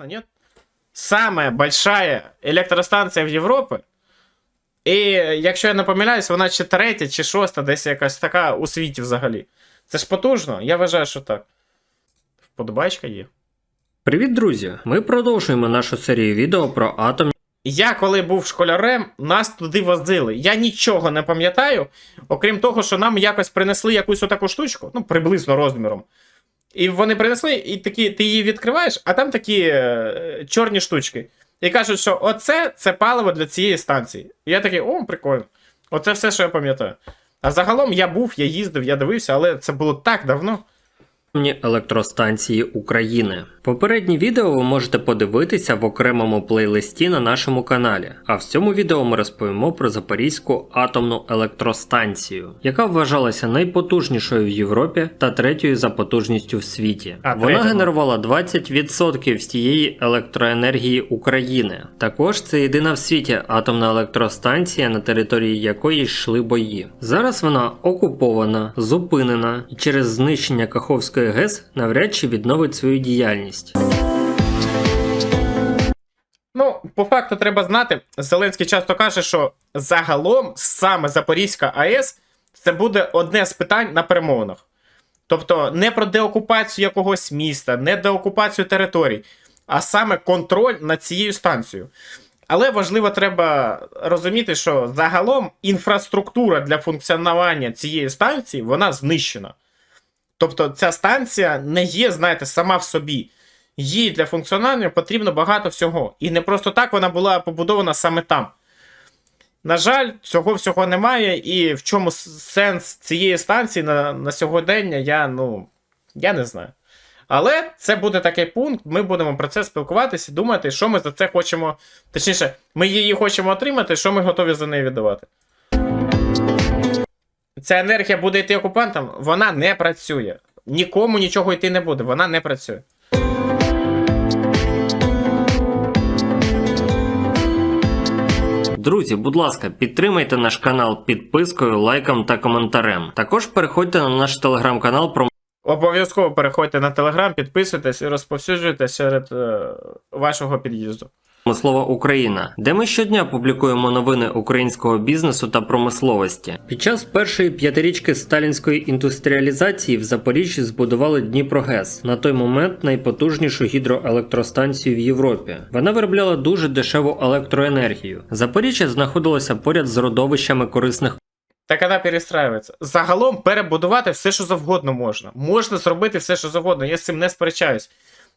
Интересно, нет? Самая большая електростанція в Європі. І якщо я не помиляюсь, вона чи третя, чи шоста, десь якась така у світі взагалі. Це ж потужно, я вважаю, що так. Вподобайка є. Привіт, друзі! Ми продовжуємо нашу серію відео про атомні Я, коли був школярем, нас туди возили. Я нічого не пам'ятаю, окрім того, що нам якось принесли якусь отаку штучку, ну, приблизно розміром. І вони принесли, і такі, ти її відкриваєш, а там такі е, чорні штучки. І кажуть, що оце це паливо для цієї станції. І я такий, о, прикольно. Оце все, що я пам'ятаю. А загалом я був, я їздив, я дивився, але це було так давно. Електростанції України. Попереднє відео ви можете подивитися в окремому плейлисті на нашому каналі. А в цьому відео ми розповімо про Запорізьку атомну електростанцію, яка вважалася найпотужнішою в Європі та третьою за потужністю в світі. А, Вона третя, ну. генерувала 20% всієї електроенергії України. Також це єдина в світі атомна електростанція, на території якої йшли бої. Зараз вона окупована, зупинена і через знищення Каховської ГЕС навряд чи відновить свою діяльність. Ну, по факту треба знати, Зеленський часто каже, що загалом саме Запорізька АЕС це буде одне з питань на перемовинах. Тобто не про деокупацію якогось міста, не деокупацію територій, а саме контроль над цією станцією. Але важливо треба розуміти, що загалом інфраструктура для функціонування цієї станції вона знищена. Тобто ця станція не є, знаєте, сама в собі. Їй для функціонування потрібно багато всього. І не просто так вона була побудована саме там. На жаль, цього всього немає, і в чому сенс цієї станції на, на сьогодення, я, ну, я не знаю. Але це буде такий пункт, ми будемо про це спілкуватися, думати, що ми за це хочемо. Точніше, ми її хочемо отримати, що ми готові за неї віддавати. Ця енергія буде йти окупантам, вона не працює. Нікому нічого йти не буде, вона не працює. Друзі, будь ласка, підтримайте наш канал підпискою, лайком та коментарем. Також переходьте на наш телеграм-канал про Обов'язково переходьте на телеграм, підписуйтесь і розповсюджуйте серед е, вашого під'їзду. Слово Україна, де ми щодня публікуємо новини українського бізнесу та промисловості. Під час першої п'ятирічки сталінської індустріалізації в Запоріжжі збудували Дніпрогес, на той момент найпотужнішу гідроелектростанцію в Європі. Вона виробляла дуже дешеву електроенергію. Запоріжжя знаходилося поряд з родовищами корисних Так вона перестраюється. Загалом перебудувати все, що завгодно можна. Можна зробити все, що завгодно. Я з цим не сперечаюсь.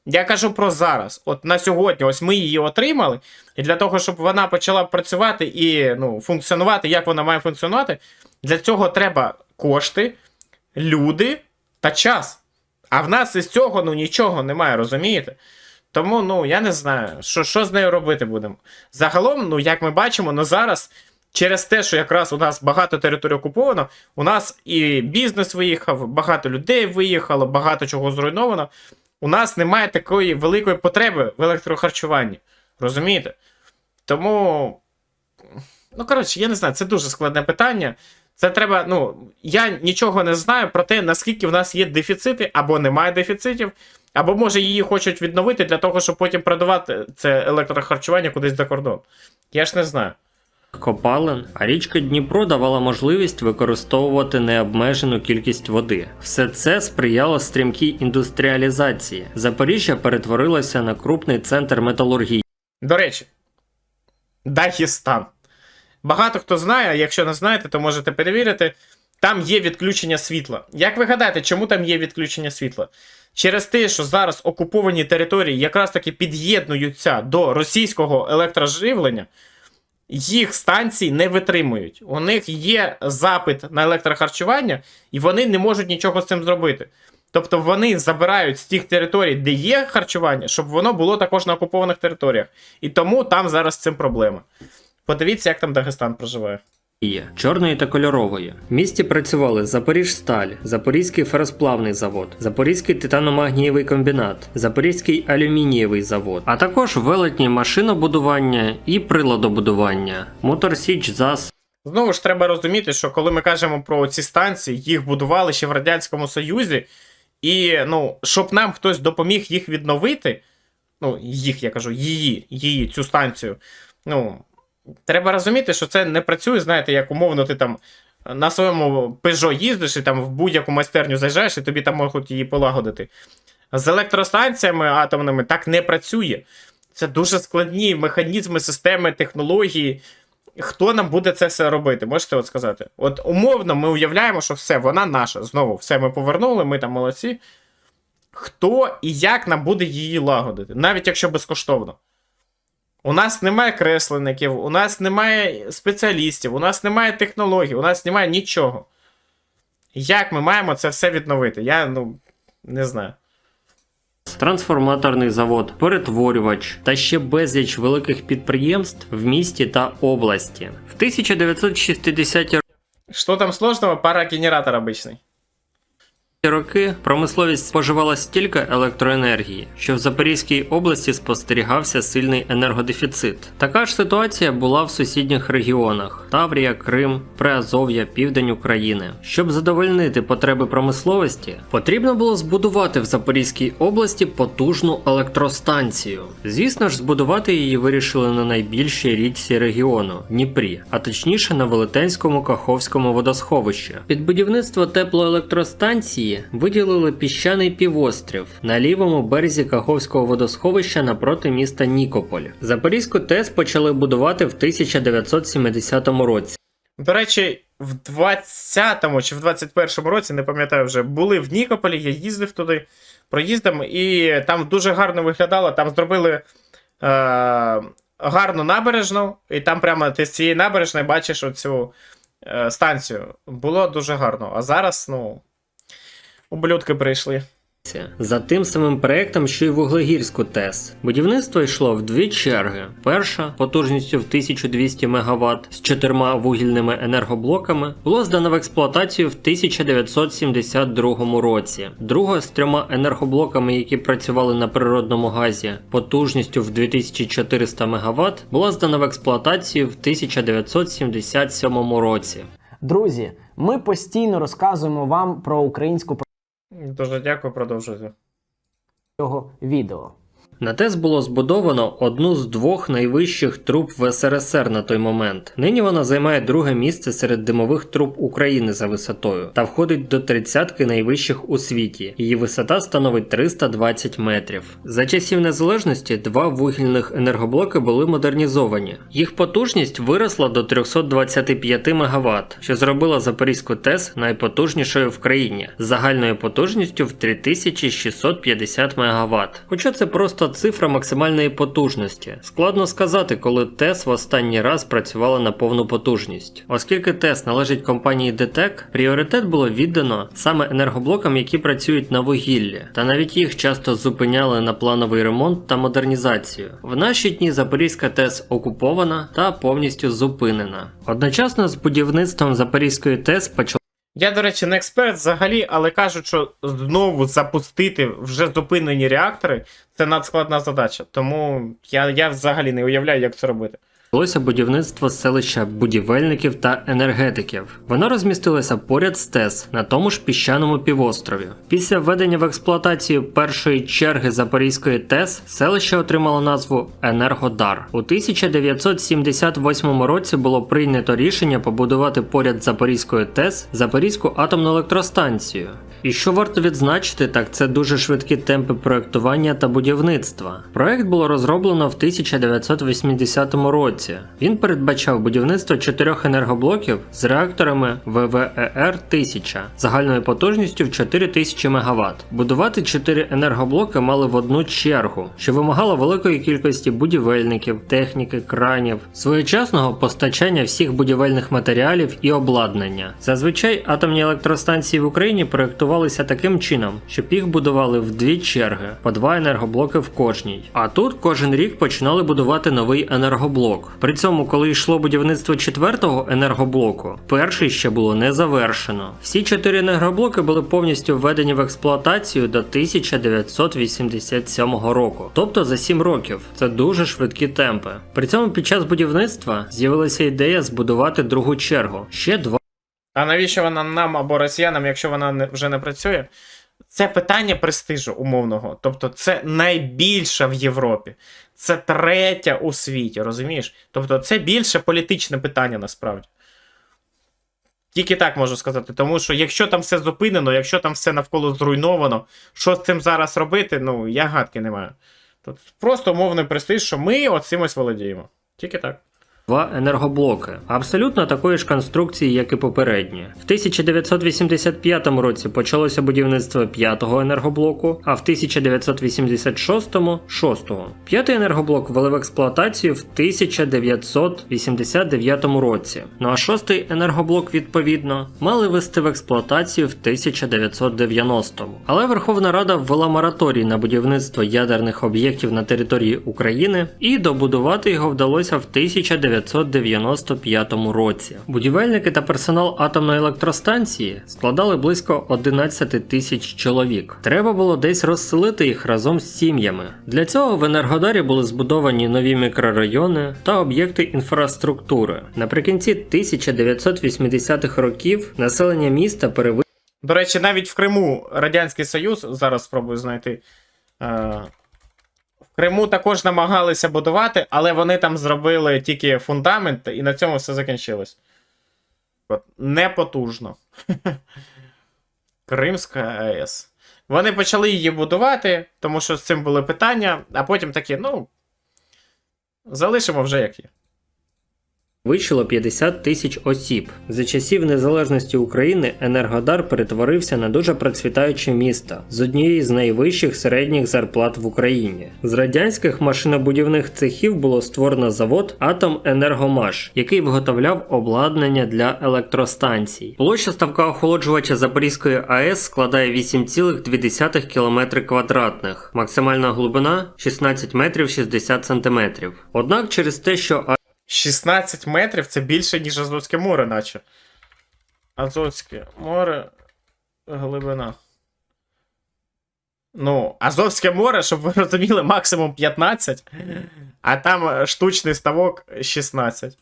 Я кажу про зараз. От на сьогодні, ось ми її отримали, і для того, щоб вона почала працювати і ну, функціонувати, як вона має функціонувати, для цього треба кошти, люди та час. А в нас із цього ну, нічого немає, розумієте? Тому ну я не знаю, що, що з нею робити будемо. Загалом, ну як ми бачимо, ну зараз через те, що якраз у нас багато територій окуповано, у нас і бізнес виїхав, багато людей виїхало, багато чого зруйновано. У нас немає такої великої потреби в електрохарчуванні. Розумієте? Тому. Ну, коротше, я не знаю, це дуже складне питання. Це треба, ну, я нічого не знаю про те, наскільки в нас є дефіцити, або немає дефіцитів, або може її хочуть відновити для того, щоб потім продавати це електрохарчування кудись за кордон. Я ж не знаю. Копалин, а річка Дніпро давала можливість використовувати необмежену кількість води. Все це сприяло стрімкій індустріалізації. Запоріжжя перетворилося на крупний центр металургії. До речі, Дагестан. Багато хто знає, а якщо не знаєте, то можете перевірити. Там є відключення світла. Як ви гадаєте, чому там є відключення світла? Через те, що зараз окуповані території якраз таки під'єднуються до російського електроживлення, їх станції не витримують. У них є запит на електрохарчування, і вони не можуть нічого з цим зробити. Тобто вони забирають з тих територій, де є харчування, щоб воно було також на окупованих територіях. І тому там зараз з цим проблема. Подивіться, як там Дагестан проживає. Чорної та кольорової. В місті працювали Запоріжсталь, Запорізький феросплавний завод, Запорізький титаномагнієвий комбінат, Запорізький алюмінієвий завод, а також велетні машинобудування і приладобудування, Моторсіч ЗАЗ, Знову ж треба розуміти, що коли ми кажемо про ці станції, їх будували ще в Радянському Союзі, і ну, щоб нам хтось допоміг їх відновити, ну, їх, я кажу, її, її, цю станцію. Ну, треба розуміти, що це не працює, знаєте, як умовно ти там на своєму Peugeot їздиш і там в будь-яку майстерню заїжджаєш, і тобі там можуть її полагодити. З електростанціями атомними так не працює. Це дуже складні механізми, системи, технології. Хто нам буде це все робити? Можете от сказати? От умовно, ми уявляємо, що все, вона наша. Знову все ми повернули, ми там молодці. Хто і як нам буде її лагодити, навіть якщо безкоштовно. У нас немає кресленників, у нас немає спеціалістів, у нас немає технологій, у нас немає нічого. Як ми маємо це все відновити? Я ну не знаю. трансформаторний завод, перетворювач та ще безліч великих підприємств в місті та області. В 1960-ті Що там сложного? Парогенератор обичний. Роки промисловість споживала стільки електроенергії, що в Запорізькій області спостерігався сильний енергодефіцит. Така ж ситуація була в сусідніх регіонах: Таврія, Крим, Приазов'я, Південь України. Щоб задовольнити потреби промисловості, потрібно було збудувати в Запорізькій області потужну електростанцію. Звісно ж, збудувати її вирішили на найбільшій річці регіону Дніпрі, а точніше на Велетенському Каховському водосховищі. Під будівництво теплоелектростанції виділили піщаний півострів на лівому березі Каховського водосховища напроти міста Нікополь. Запорізьку ТЕС почали будувати в 1970 році. До речі, в 20-му чи в 21-му році, не пам'ятаю вже, були в Нікополі, я їздив туди проїздом, і там дуже гарно виглядало. Там зробили е, гарну набережну, і там прямо ти з цієї набережної бачиш оцю е, станцію. Було дуже гарно. А зараз, ну, ублюдки прийшли. За тим самим проектом, що й Вуглегірську ТЕС. Будівництво йшло в дві черги. Перша потужністю в 1200 МВт з чотирма вугільними енергоблоками було здано в експлуатацію в 1972 році. Друга з трьома енергоблоками, які працювали на природному газі, потужністю в 2400 МВт, була здана в експлуатацію в 1977 році. Друзі, ми постійно розказуємо вам про українську Дуже дякую, продовжуйте. цього відео. На ТЕС було збудовано одну з двох найвищих труб в СРСР на той момент. Нині вона займає друге місце серед димових труб України за висотою та входить до тридцятки найвищих у світі. Її висота становить 320 метрів. За часів незалежності два вугільних енергоблоки були модернізовані. Їх потужність виросла до 325 МВт, що зробила Запорізьку ТЕС найпотужнішою в країні з загальною потужністю в 3650 МВт. Хоча це просто цифра максимальної потужності. Складно сказати, коли ТЕС в останній раз працювала на повну потужність. Оскільки ТЕС належить компанії ДТЕК, пріоритет було віддано саме енергоблокам, які працюють на вугіллі, та навіть їх часто зупиняли на плановий ремонт та модернізацію. В наші дні Запорізька ТЕС окупована та повністю зупинена. Одночасно з будівництвом Запорізької ТЕС почали Я, до речі, не експерт взагалі, але кажуть, що знову запустити вже зупинені реактори це надскладна задача. Тому я, я взагалі не уявляю, як це робити. Почалося будівництво селища будівельників та енергетиків. Воно розмістилося поряд з ТЕС на тому ж піщаному півострові. Після введення в експлуатацію першої черги Запорізької ТЕС селище отримало назву Енергодар. У 1978 році було прийнято рішення побудувати поряд з Запорізькою ТЕС Запорізьку атомну електростанцію. І що варто відзначити, так це дуже швидкі темпи проектування та будівництва. Проект було розроблено в 1980 році. Він передбачав будівництво чотирьох енергоблоків з реакторами ВВЕР 1000 загальною потужністю в 4000 МВт. Будувати чотири енергоблоки мали в одну чергу, що вимагало великої кількості будівельників, техніки, кранів, своєчасного постачання всіх будівельних матеріалів і обладнання. Зазвичай атомні електростанції в Україні проектувалися таким чином, щоб їх будували в дві черги, по два енергоблоки в кожній. А тут кожен рік починали будувати новий енергоблок. При цьому, коли йшло будівництво четвертого енергоблоку, перший ще було не завершено. Всі чотири енергоблоки були повністю введені в експлуатацію до 1987 року, тобто за 7 років. Це дуже швидкі темпи. При цьому під час будівництва з'явилася ідея збудувати другу чергу. Ще два. А навіщо вона нам або росіянам, якщо вона не, вже не працює? Це питання престижу умовного. Тобто, це найбільша в Європі. Це третя у світі, розумієш? Тобто, це більше політичне питання насправді. Тільки так можу сказати. Тому що якщо там все зупинено, якщо там все навколо зруйновано, що з цим зараз робити, ну я гадки не маю. Тут просто умовний престиж, що ми оцим ось володіємо. Тільки так. Два енергоблоки, абсолютно такої ж конструкції, як і попередні. В 1985 році почалося будівництво п'ятого енергоблоку, а в 1986 – шостого. П'ятий енергоблок ввели в експлуатацію в 1989 році. Ну а шостий енергоблок, відповідно, мали ввести в експлуатацію в 1990. Але Верховна Рада ввела мораторій на будівництво ядерних об'єктів на території України, і добудувати його вдалося в 1995 році. Будівельники та персонал атомної електростанції складали близько 11 тисяч чоловік. Треба було десь розселити їх разом з сім'ями. Для цього в Енергодарі були збудовані нові мікрорайони та об'єкти інфраструктури. Наприкінці 1980-х років населення міста перевищило До речі, навіть в Криму Радянський Союз, зараз спробую знайти. Криму також намагалися будувати, але вони там зробили тільки фундамент, і на цьому все закінчилось. От, непотужно. Кримська АЕС. Вони почали її будувати, тому що з цим були питання, а потім такі, ну. Залишимо вже як є. Вийшло 50 тисяч осіб. За часів незалежності України Енергодар перетворився на дуже процвітаюче місто з однією з найвищих середніх зарплат в Україні. З радянських машинобудівних цехів було створено завод Атоменергомаш, який виготовляв обладнання для електростанцій. Площа ставка охолоджувача Запорізької АЕС складає 8,2 км квадратних, максимальна глибина 16 метрів 60 сантиметрів. Однак через те, що 16 метрів це більше, ніж Азовське море, наче. Азовське море. Глибина. Ну, Азовське море, щоб ви розуміли, максимум 15, а там штучний ставок 16.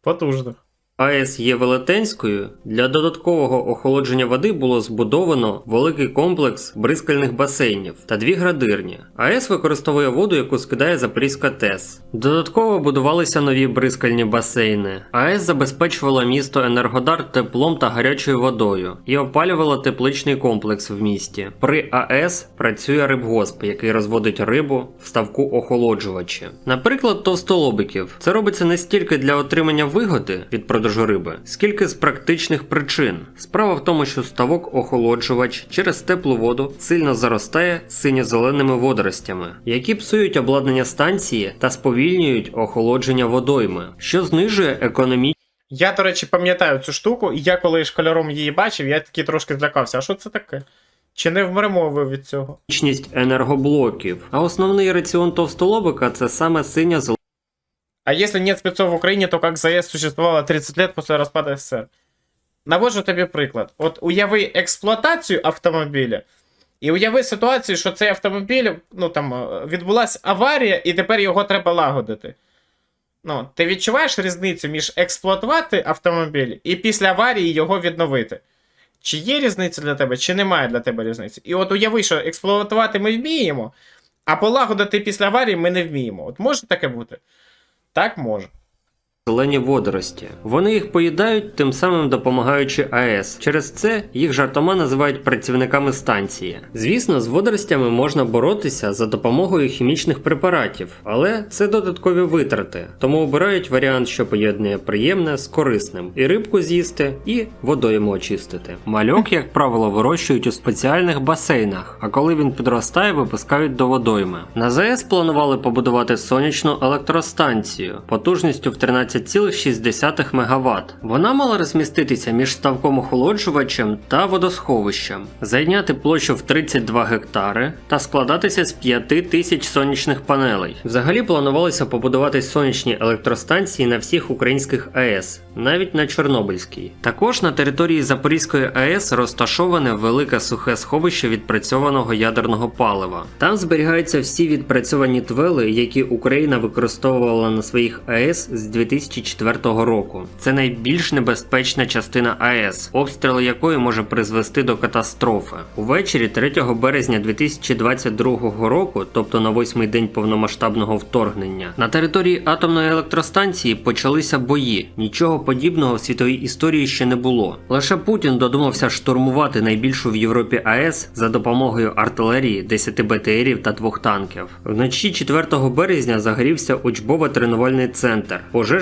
Потужно. АЕС є велетенською, для додаткового охолодження води було збудовано великий комплекс бризкальних басейнів та дві градирні. АЕС використовує воду, яку скидає Запорізька ТЕС. Додатково будувалися нові бризкальні басейни. АЕС забезпечувала місто Енергодар теплом та гарячою водою і опалювала тепличний комплекс в місті. При АЕС працює рибгосп, який розводить рибу в ставку охолоджувачі. Наприклад, товстолобиків. Це робиться не стільки для отримання вигоди від продажу риби, скільки з практичних причин. Справа в тому, що ставок охолоджувач через теплу воду сильно заростає синьо-зеленими водоростями, які псують обладнання станції та сповільнюють охолодження водойми, що знижує економічність Я, до речі, пам'ятаю цю штуку, і я коли школяром її бачив, я такий трошки злякався. А що це таке? Чи не вмремо ви від цього? енергоблоків. А основний раціон товстолобика це саме синя зелена. А если нет спецов в Украине, то как ЗАЭС существовало 30 лет после распада СССР? Наводжу тобі приклад. От уяви експлуатацію автомобіля, і уяви ситуацію, що цей автомобіль, ну там е, відбулася аварія, і тепер його треба лагодити. Ну, ти відчуваєш різницю між експлуатувати автомобіль і після аварії його відновити? Чи є різниця для тебе, чи немає для тебе різниці? І от уяви, що експлуатувати ми вміємо, а полагодити після аварії ми не вміємо. От може таке бути? Так може. Зелені водорості. Вони їх поїдають, тим самим допомагаючи АЕС. Через це їх жартома називають працівниками станції. Звісно, з водоростями можна боротися за допомогою хімічних препаратів, але це додаткові витрати, тому обирають варіант, що поєднує приємне з корисним: і рибку з'їсти, і водойму очистити. Мальок, як правило, вирощують у спеціальних басейнах, а коли він підростає, випускають до водойми. На ЗАЕС планували побудувати сонячну електростанцію потужністю в 13,6 МВт. Вона мала розміститися між ставком охолоджувачем та водосховищем, зайняти площу в 32 гектари та складатися з 5 тисяч сонячних панелей. Взагалі планувалося побудувати сонячні електростанції на всіх українських АЕС, навіть на Чорнобильській. Також на території Запорізької АЕС розташоване велике сухе сховище відпрацьованого ядерного палива. Там зберігаються всі відпрацьовані твели, які Україна використовувала на своїх АЕС з 2000 2004 року. Це найбільш небезпечна частина АЕС, обстріл якої може призвести до катастрофи. Увечері 3 березня 2022 року, тобто на восьмий день повномасштабного вторгнення, на території атомної електростанції почалися бої. Нічого подібного в світовій історії ще не було. Лише Путін додумався штурмувати найбільшу в Європі АЕС за допомогою артилерії, 10 БТРів та двох танків. Вночі 4 березня загорівся учбово-тренувальний центр.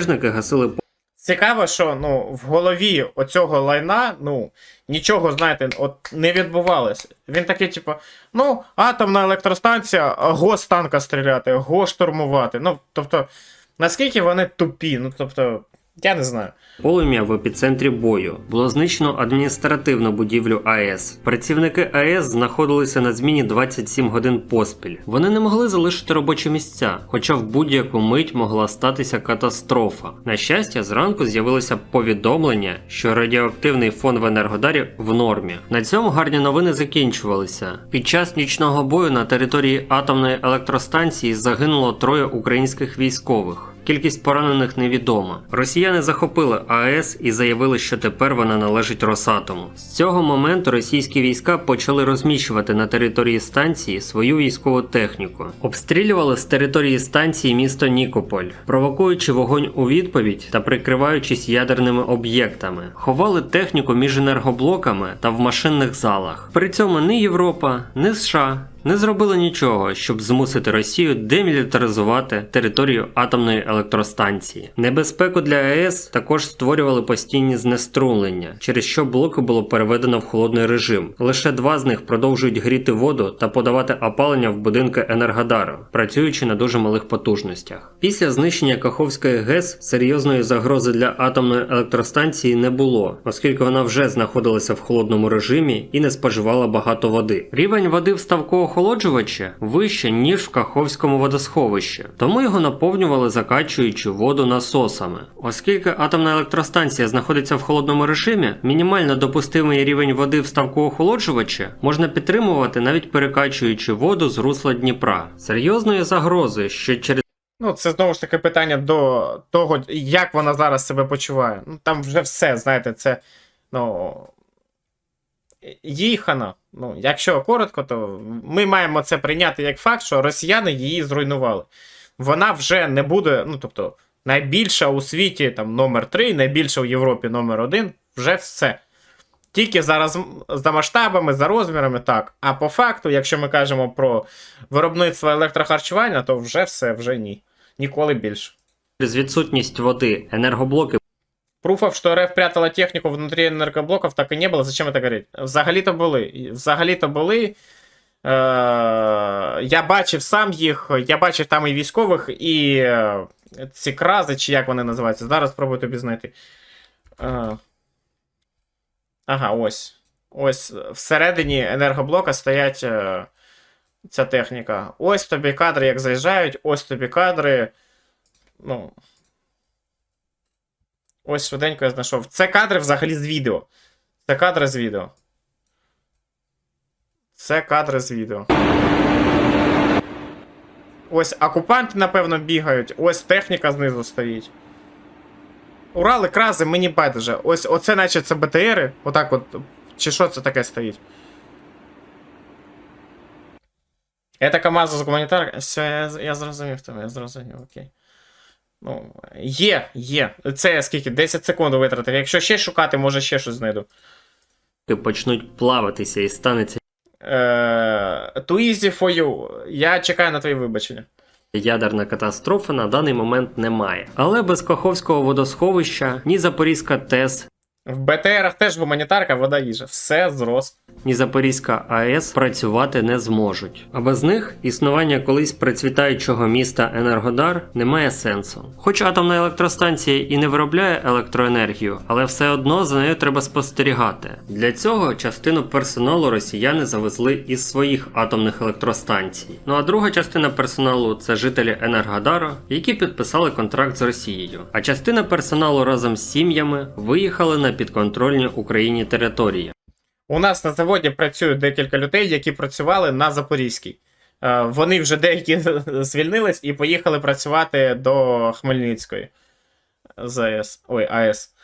Пожежники гасили Цікаво, що ну, в голові оцього лайна, ну, нічого, знаєте, от не відбувалося. Він такий, типу, ну, атомна електростанція, го з танка стріляти, го штурмувати. Ну, тобто, наскільки вони тупі, ну, тобто, я не знаю. Полум'я в епіцентрі бою було знищено адміністративну будівлю АЕС. Працівники АЕС знаходилися на зміні 27 годин поспіль. Вони не могли залишити робочі місця, хоча в будь-яку мить могла статися катастрофа. На щастя, зранку з'явилося повідомлення, що радіоактивний фон в енергодарі в нормі. На цьому гарні новини закінчувалися. Під час нічного бою на території атомної електростанції загинуло троє українських військових. Кількість поранених невідома. Росіяни захопили АЕС і заявили, що тепер вона належить Росатому. З цього моменту російські війська почали розміщувати на території станції свою військову техніку, обстрілювали з території станції місто Нікополь, провокуючи вогонь у відповідь та прикриваючись ядерними об'єктами, ховали техніку між енергоблоками та в машинних залах. При цьому ні Європа, ні США не зробили нічого, щоб змусити Росію демілітаризувати територію атомної електростанції. Небезпеку для АЕС також створювали постійні знеструмлення, через що блоки було переведено в холодний режим. Лише два з них продовжують гріти воду та подавати опалення в будинки Енергодару, працюючи на дуже малих потужностях. Після знищення Каховської ГЕС серйозної загрози для атомної електростанції не було, оскільки вона вже знаходилася в холодному режимі і не споживала багато води. Рівень води в ставку охолоджувача вище, ніж в Каховському водосховищі, тому його наповнювали закачуючи воду насосами. Оскільки атомна електростанція знаходиться в холодному режимі, мінімально допустимий рівень води в ставку охолоджувача можна підтримувати навіть перекачуючи воду з русла Дніпра. Серйозною загрозою, що через Ну, це знову ж таки питання до того, як вона зараз себе почуває. Ну, там вже все, знаєте, це. Ну. Їй хана. Ну, якщо коротко, то ми маємо це прийняти як факт, що росіяни її зруйнували. Вона вже не буде, ну тобто, найбільша у світі там номер 3, найбільша в Європі номер 1, вже все. Тільки зараз за масштабами, за розмірами, так. А по факту, якщо ми кажемо про виробництво електрохарчування, то вже все, вже ні. Ніколи більше. відсутність води енергоблоки Пруфов, что РФ прятала технику внутри энергоблоков, так и не было. Зачем это говорить? Взагалі-то були. Взагалі-то були. Е, я бачив сам їх, я бачив там і військових, і е, ці крази, чи як вони називаються. Зараз спробую тобі знайти. Е, ага, ось. Ось всередині енергоблока стоять е, ця техніка. Ось тобі кадри, як заїжджають, ось тобі кадри. Ну. Ось швиденько я знайшов. Це кадри взагалі з відео. Це кадри з відео. Це кадри з відео. Ось окупанти, напевно, бігають. Ось техніка знизу стоїть. Урали, крази, мені байдуже. Ось оце, наче це БТРи. Отак от. Чи що це таке стоїть? Это КамАЗ з гуманітарка. Все, я, я зрозумів тебе, я зрозумів, окей. Ну, є, є. Це скільки? 10 секунд витратив. Якщо ще шукати, може ще щось знайду. почнуть плаватися і станеться Е, too easy for you. Я чекаю на твої вибачення. Ядерна катастрофа на даний момент немає. Але без Каховського водосховища ні Запорізька ТЕС, В БТРах теж гуманітарка, вода їжа. Все зрос. ні Запорізька АЕС працювати не зможуть. А без них існування колись процвітаючого міста Енергодар не має сенсу. Хоч атомна електростанція і не виробляє електроенергію, але все одно за нею треба спостерігати. Для цього частину персоналу росіяни завезли із своїх атомних електростанцій. Ну а друга частина персоналу це жителі Енергодара, які підписали контракт з Росією. А частина персоналу разом з сім'ями виїхали на підконтрольні Україні території. У нас на заводі працюють декілька людей, які працювали на Запорізькій. Е, Вони вже деякі звільнились і поїхали працювати до Хмельницької. ЗАЕС. Ой, АЕС.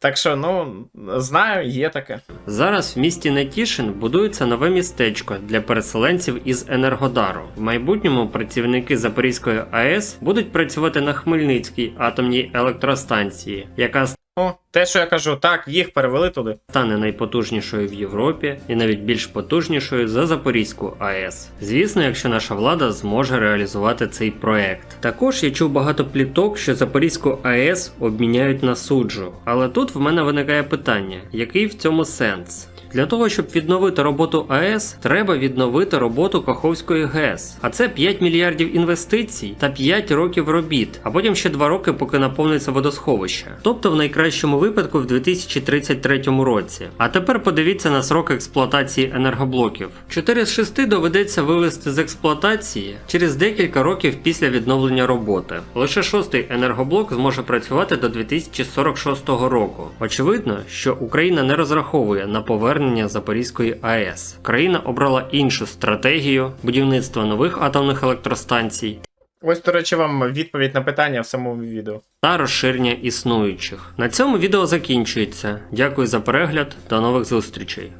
Так що, ну, знаю, є таке. Зараз в місті Нетішин будується нове містечко для переселенців із Енергодару. В майбутньому працівники Запорізької АЕС будуть працювати на Хмельницькій атомній електростанції, яка О, те, що я кажу, так, їх перевели туди. стане найпотужнішою в Європі і навіть більш потужнішою за Запорізьку АЕС. Звісно, якщо наша влада зможе реалізувати цей проект. Також я чув багато пліток, що Запорізьку АЕС обміняють на суджу. Але тут в мене виникає питання: який в цьому сенс? Для того, щоб відновити роботу АЕС, треба відновити роботу Каховської ГЕС. А це 5 мільярдів інвестицій та 5 років робіт, а потім ще 2 роки, поки наповниться водосховище. Тобто в найкращому випадку в 2033 році. А тепер подивіться на срок експлуатації енергоблоків. 4 з 6 доведеться вивести з експлуатації через декілька років після відновлення роботи. Лише шостий енергоблок зможе працювати до 2046 року. Очевидно, що Україна не розраховує на повернення Запорізької АЕС. Країна обрала іншу стратегію будівництва нових атомних електростанцій Ось, до речі, вам відповідь на питання в самому відео. та розширення існуючих. На цьому відео закінчується. Дякую за перегляд. До нових зустрічей.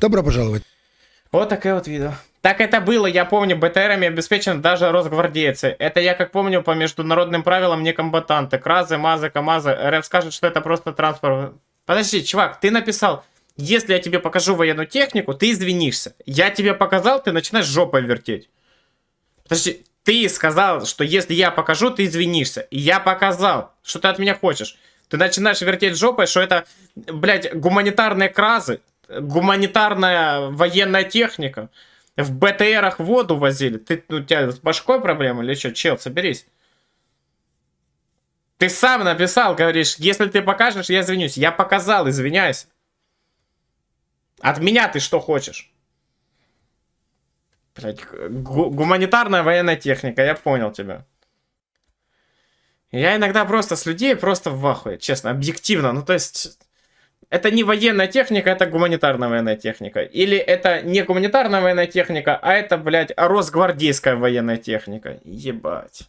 Добро пожаловать. Вот такое вот видео. Так это было, я помню, БТРами обеспечены даже росгвардейцы. Это я как помню по международным правилам не комбатанты. Кразы, МАЗы, КАМАЗы. РФ скажет, что это просто транспорт. Подожди, чувак, ты написал, если я тебе покажу военную технику, ты извинишься. Я тебе показал, ты начинаешь жопой вертеть. Подожди, ты сказал, что если я покажу, ты извинишься. И я показал, что ты от меня хочешь. Ты начинаешь вертеть жопой, что это, блядь, гуманитарные кразы, гуманитарная военная техника. В БТРах воду возили. Ты, у тебя с башкой проблема или что? Чел, соберись. Ты сам написал, говоришь, если ты покажешь, я извинюсь. Я показал, извиняйся. От меня ты что хочешь? Блядь, гу- гуманитарная военная техника, я понял тебя. Я иногда просто с людей просто в ахуе, честно, объективно. Ну, то есть, это не военная техника, это гуманитарная военная техника. Или это не гуманитарная военная техника, а это, блядь, росгвардейская военная техника. Ебать.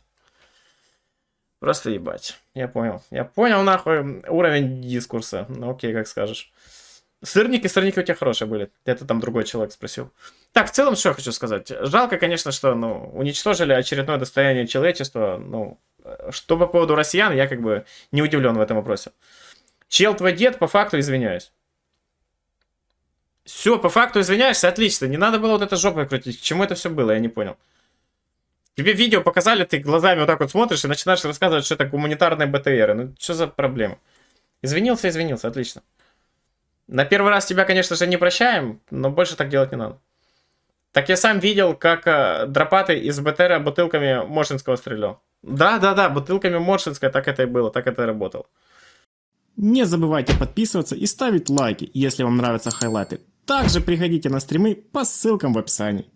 Просто ебать. Я понял. Я понял, нахуй, уровень дискурса. Ну, окей, как скажешь. Сырники, сырники у тебя хорошие были. Это там другой человек спросил. Так, в целом, что я хочу сказать. Жалко, конечно, что, ну, уничтожили очередное достояние человечества. Ну, э, что по поводу россиян, я как бы не удивлен в этом вопросе. Чел твой дед, по факту извиняюсь. Все, по факту извиняешься, отлично. Не надо было вот это жопой крутить. К чему это все было, я не понял. Тебе видео показали, ты глазами вот так вот смотришь и начинаешь рассказывать, что это гуманитарные БТРы. Ну, что за проблема? Извинился, извинился, отлично. На первый раз тебя, конечно же, не прощаем, но больше так делать не надо. Так я сам видел, как э, Дропатый из БТРа бутылками Моршинского стрелял. Да, да, да, бутылками Моршинской так это и было, так это и работало. Не забывайте подписываться и ставить лайки, если вам нравятся хайлайты. Также приходите на стримы по ссылкам в описании.